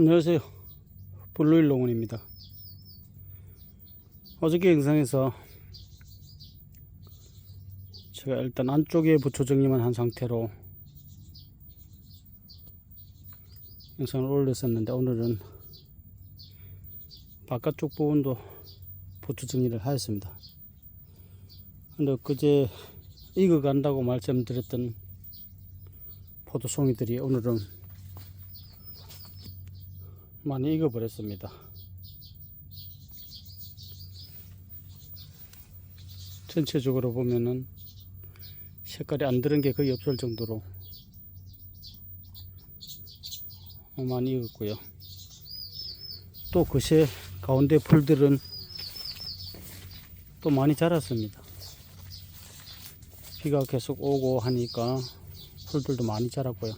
안녕하세요. 블루일 농원입니다. 어저께 영상에서 제가 일단 안쪽에 부초 정리만 한 상태로 영상을 올렸었는데 오늘은 바깥쪽 부분도 부초 정리를 하였습니다. 근데 그제 익어간다고 말씀드렸던 포도송이들이 오늘은 많이 익어버렸습니다. 전체적으로 보면은 색깔이 안 들은 게 거의 없을 정도로 많이 익었고요. 또 그새 가운데 풀들은 또 많이 자랐습니다. 비가 계속 오고 하니까 풀들도 많이 자랐고요.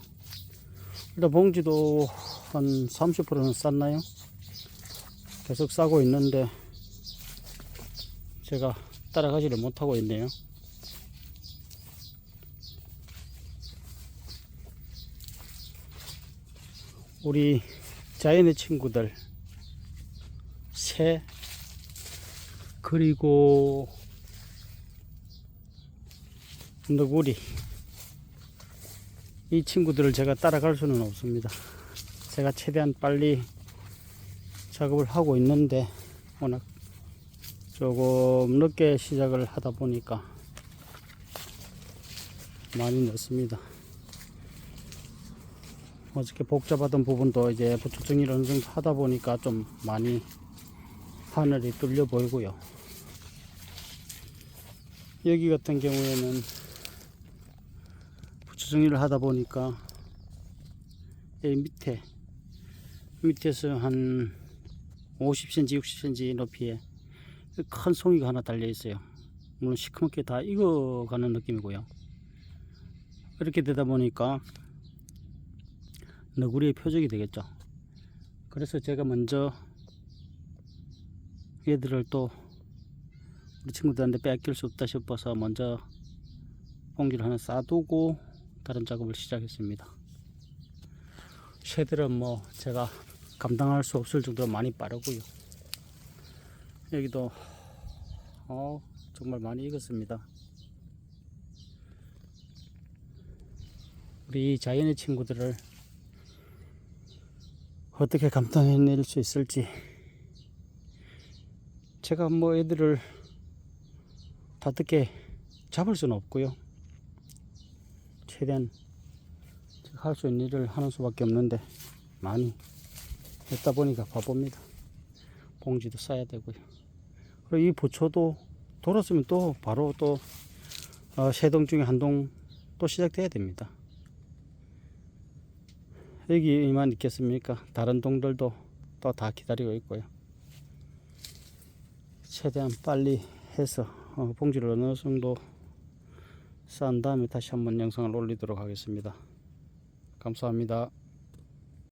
일단 봉지도 한 30%는 쌌나요? 계속 싸고 있는데 제가 따라가지를 못하고 있네요. 우리 자연의 친구들 새 그리고 너구리 이 친구들을 제가 따라갈 수는 없습니다. 제가 최대한 빨리 작업을 하고 있는데 워낙 조금 늦게 시작을 하다 보니까 많이 늦습니다. 어저께 복잡하던 부분도 이제 정리를 어느 정도 하다 보니까 좀 많이 하늘이 뚫려 보이고요. 여기 같은 경우에는 부축 정리를 하다 보니까 이 밑에 밑에서 한 50cm, 60cm 높이에 큰 송이가 하나 달려 있어요. 물론 시커멓게 다 익어가는 느낌이고요. 이렇게 되다 보니까 너구리의 표적이 되겠죠. 그래서 제가 먼저 얘들을 또 우리 친구들한테 뺏길 수 없다 싶어서 먼저 봉지를 하나 싸두고 다른 작업을 시작했습니다. 새들은 뭐 제가 감당할 수 없을 정도로 많이 빠르고요. 여기도 어 정말 많이 익었습니다. 우리 자연의 친구들을 어떻게 감당해낼 수 있을지 제가 뭐 애들을 다 어떻게 잡을 수는 없고요. 최대한 할 수 있는 일을 하는 수밖에 없는데 많이 했다 보니까 바쁩니다. 봉지도 싸야 되고요. 그리고 이 부초도 돌았으면 또 바로 또 어, 세동 중에 한 동 또 시작돼야 됩니다. 여기만 있겠습니까? 다른 동들도 또 다 기다리고 있고요. 최대한 빨리 해서 어, 봉지를 어느 정도 싼 다음에 다시 한번 영상을 올리도록 하겠습니다. 감사합니다.